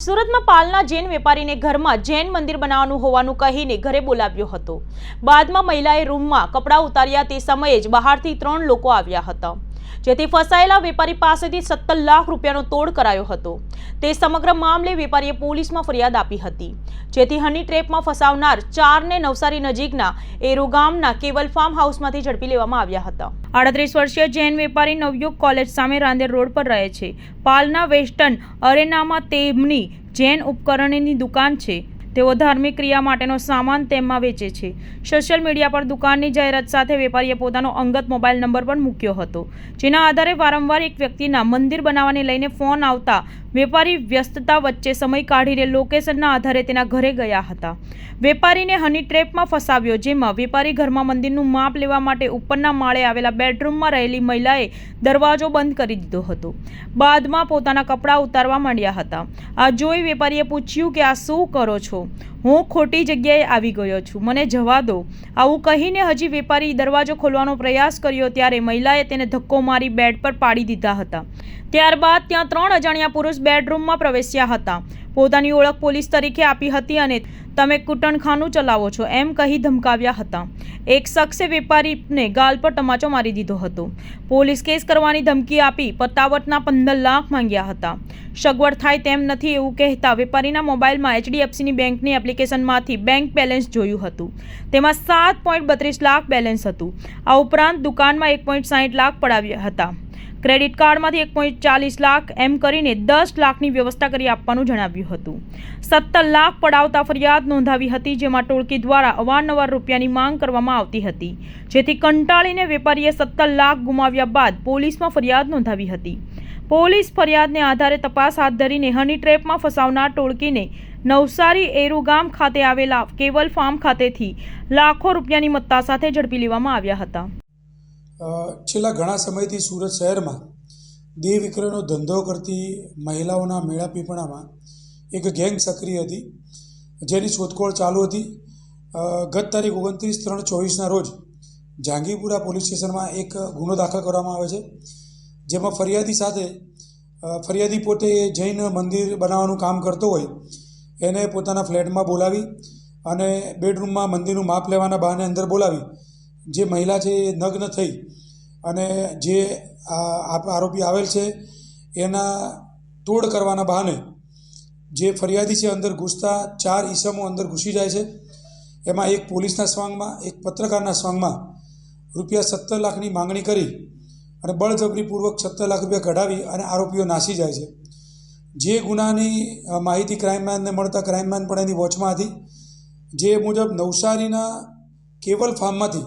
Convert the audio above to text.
સુરતમાં પાલના જૈન વેપારીને ઘરમાં જૈન મંદિર બનાવવાનું હોવાનું કહીને ઘરે બોલાવ્યો હતો. બાદમાં મહિલાએ રૂમમાં કપડાં ઉતાર્યા તે સમયે જ બહારથી ત્રણ લોકો આવ્યા હતા. જેથી ફસાયેલા વેપારી પાસેથી સત્તર લાખ રૂપિયાનો તોડ કરાયો હતો. તે સમગ્ર મામલે વેપારીએ પોલીસમાં ફરિયાદ આપી હતી. જેથી હની ટ્રેપમાં ફસાવનાર ચારને નવસારી નજીકના એરુ ગામના કેવલ ફાર્મ હાઉસમાંથી ઝડપી લેવામાં આવ્યા હતા. આડત્રીસ વર્ષીય જૈન વેપારી નવયુગ કોલેજ સામે રાંદેર રોડ પર રહે છે. પાલના વેસ્ટર્ન અરેનામાં તેમની જૈન ઉપકરણની દુકાન છે. તેઓ ધાર્મિક ક્રિયા માટેનો સામાન તેમાં વેચે છે. સોશિયલ મીડિયા પર દુકાનની જાહેરાત સાથે વેપારીએ પોતાનો અંગત મોબાઈલ નંબર પણ મૂક્યો હતો, જેના આધારે વારંવાર એક વ્યક્તિના મંદિર બનાવવાને લઈને ફોન આવતા વેપારી વ્યસ્તતા વચ્ચે સમય કાઢીને લોકેશનના આધારે તેના ઘરે ગયા હતા. વેપારીને હની ટ્રેપમાં ફસાવ્યો, જેમાં વેપારી ઘરમાં મંદિરનું માપ લેવા માટે ઉપરના માળે આવેલા બેડરૂમમાં રહેલી મહિલાએ દરવાજો બંધ કરી દીધો હતો. બાદમાં પોતાના કપડાં ઉતારવા માંડ્યા હતા. આ જોઈ વેપારીએ પૂછ્યું કે, આ શું કરો છો? હું ખોટી જગ્યાએ આવી ગયો છું. મને જવા દો. આવું કહીને હજી વેપારી દરવાજો ખોલવાનો પ્રયાસ કર્યો ત્યારે મહિલાએ તેને ધક્કો મારી બેડ પર પાડી દીધા હતા. ત્યારબાદ ત્યાં ત્રણ અજાણ્યા પુરુષ બેડરૂમમાં પ્રવેશ્યા હતા. પોતાની ઓળખ પોલીસ તરીકે આપી હતી અને તમે કૂટણખાનું ચલાવો છો, એમ કહી ધમકાવ્યા હતા. એક શખ્સે વેપારીને ગાલ પર તમાચો મારી દીધો હતો. પોલીસ કેસ કરવાની ધમકી આપી પતાવટના પંદર લાખ માંગ્યા હતા. સગવડ થાય તેમ નથી એવું કહેતા વેપારીના મોબાઈલમાં એચડીએફસીની બેંકની એપ્લિકેશનમાંથી બેંક બેલેન્સ જોયું હતું. તેમાં સાત પોઈન્ટ બત્રીસ લાખ બેલેન્સ હતું. આ ઉપરાંત દુકાનમાં એક પોઈન્ટ સાહીઠ લાખ પડાવ્યા હતા. ક્રેડિટ કાર્ડમાંથી એક પોઈન્ટ ચાલીસ લાખ એમ કરીને દસ લાખની વ્યવસ્થા કરી આપવાનું જણાવ્યું હતું. સત્તર લાખ પડાવતા ફરિયાદ નોંધાવી હતી, જેમાં ટોળકી દ્વારા અવારનવાર રૂપિયાની માંગ કરવામાં આવતી હતી. જેથી કંટાળીને વેપારીએ સત્તર લાખ ગુમાવ્યા બાદ પોલીસમાં ફરિયાદ નોંધાવી હતી. પોલીસ ફરિયાદને આધારે તપાસ હાથ ધરીને હની ટ્રેપમાં ફસાવનાર ટોળકીને નવસારી એરુ ગામ ખાતે આવેલા કેવલ ફાર્મ ખાતેથી લાખો રૂપિયાની મત્તા સાથે ઝડપી લેવામાં આવ્યા હતા. છેલ્લા ઘણા સમયથી સુરત શહેરમાં દેહ વિક્રયનો ધંધો કરતી મહિલાઓના મેળાપીપણામાં એક ગેંગ સક્રિય હતી, જેની શોધખોળ ચાલુ હતી. ગત તારીખ ઓગણત્રીસ ત્રણ ચોવીસના રોજ જાંગીપુરા પોલીસ સ્ટેશનમાં એક ગુનો દાખલ કરવામાં આવે છે, જેમાં ફરિયાદી સાથે ફરિયાદી પોતે જૈન મંદિર બનાવવાનું કામ કરતો હોય, એને પોતાના ફ્લેટમાં બોલાવી અને બેડરૂમમાં મંદિરનું માપ લેવાના બહાને અંદર બોલાવી જે મહિલા છે એ નગ્ન થઈ અને જે આરોપી આવેલ છે, એના તોડ કરવાના બહાને જે ફરિયાદી છે અંદર ઘૂસતા ચાર ઈસમો અંદર ઘૂસી જાય છે. એમાં એક પોલીસના સ્વાંગમાં, એક પત્રકારના સ્વાંગમાં રૂપિયા સત્તર લાખની માંગણી કરી અને બળજબરીપૂર્વક સત્તર લાખ રૂપિયા કઢાવી અને આરોપીઓ નાસી જાય છે. જે ગુનાની માહિતી ક્રાઇમમેનને મળતા ક્રાઇમમેન પણ એની વોચમાં હતી. જે મુજબ નવસારીના કેવલ ફાર્મમાંથી